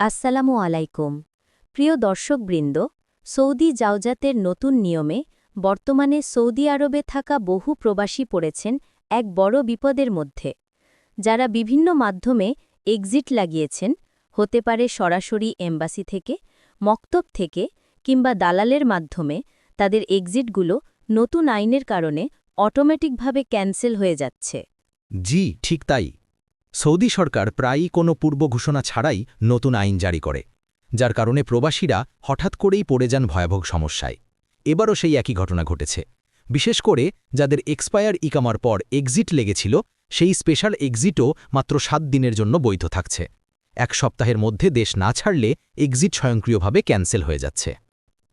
আসসালামু আলাইকুম। প্রিয় দর্শকবৃন্দ, সৌদি জাওজাতের নতুন নিয়মে বর্তমানে সৌদি আরবে থাকা বহু প্রবাসী পড়েছেন এক বড় বিপদের মধ্যে। যারা বিভিন্ন মাধ্যমে এক্সিট লাগিয়েছেন, হতে পারে সরাসরি এম্বাসি থেকে, মক্তব থেকে, কিংবা দালালের মাধ্যমে, তাদের এক্সিটগুলো নতুন আইনের কারণে অটোমেটিকভাবে ক্যান্সেল হয়ে যাচ্ছে। জি, ঠিক তাই। সৌদি সরকার প্রায়ই কোনো পূর্ব ঘোষণা ছাড়াই নতুন আইন জারি করে, যার কারণে প্রবাসীরা হঠাৎ করেই পড়ে যান ভয়াবহ সমস্যায়। এবারও সেই একই ঘটনা ঘটেছে। বিশেষ করে যাদের এক্সপায়ার ইকামার পর এক্সিট লেগেছিল, সেই স্পেশাল এক্সিটও মাত্র সাত দিনের জন্য বৈধ থাকছে। এক সপ্তাহের মধ্যে দেশ না ছাড়লে এক্সিট স্বয়ংক্রিয়ভাবে ক্যান্সেল হয়ে যাচ্ছে।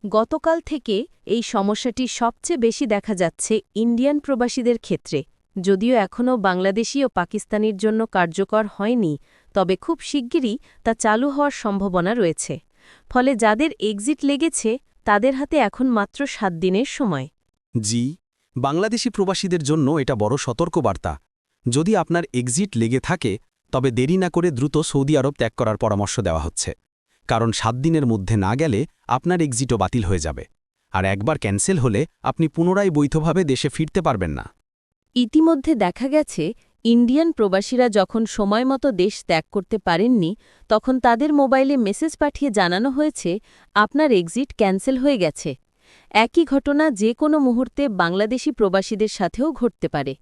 গতকাল থেকে এই সমস্যাটি সবচেয়ে বেশি দেখা যাচ্ছে ইন্ডিয়ান প্রবাসীদের ক্ষেত্রে। যদিও এখনও বাংলাদেশি ও পাকিস্তানির জন্য কার্যকর হয়নি, তবে খুব শিগগিরই তা চালু হওয়ার সম্ভাবনা রয়েছে। ফলে যাদের এক্সিট লেগেছে, তাদের হাতে এখন মাত্র সাত দিনের সময়। জি, বাংলাদেশি প্রবাসীদের জন্য এটা বড় সতর্কবার্তা। যদি আপনার এক্সিট লেগে থাকে, তবে দেরি না করে দ্রুত সৌদি আরব ত্যাগ করার পরামর্শ দেওয়া হচ্ছে। কারণ সাত দিনের মধ্যে না গেলে আপনার এক্সিটও বাতিল হয়ে যাবে। আর একবার ক্যান্সেল হলে আপনি পুনরায় বৈধভাবে দেশে ফিরতে পারবেন না। ইতিমধ্যে দেখা গেছে ইন্ডিয়ান প্রবাসীরা যখন সময়মতো দেশ ত্যাগ করতে পারেননি তখন তাদের মোবাইলে মেসেজ পাঠিয়ে জানানো হয়েছে আপনার এক্সিট ক্যান্সেল হয়ে গেছে। একই ঘটনা যে কোনো মুহূর্তে বাংলাদেশি প্রবাসীদের সাথেও ঘটতে পারে।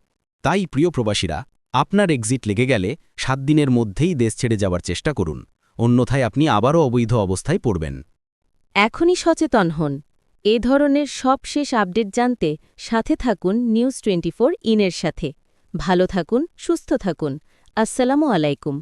তাই প্রিয় প্রবাসীরা আপনার এক্সিট লেগে গেলে সাত দিনের মধ্যেই দেশ ছেড়ে যাওয়ার চেষ্টা করুন অন্যথায় আপনি আবারও অবৈধ অবস্থায় পড়বেন। এখনই সচেতন হন। এ ধরনের সব শেষ আপডেট জানতে সাথে থাকুন নিউজ টোয়েন্টি ইনের সাথে। ভালো থাকুন, সুস্থ থাকুন। আসসালামু আলাইকুম।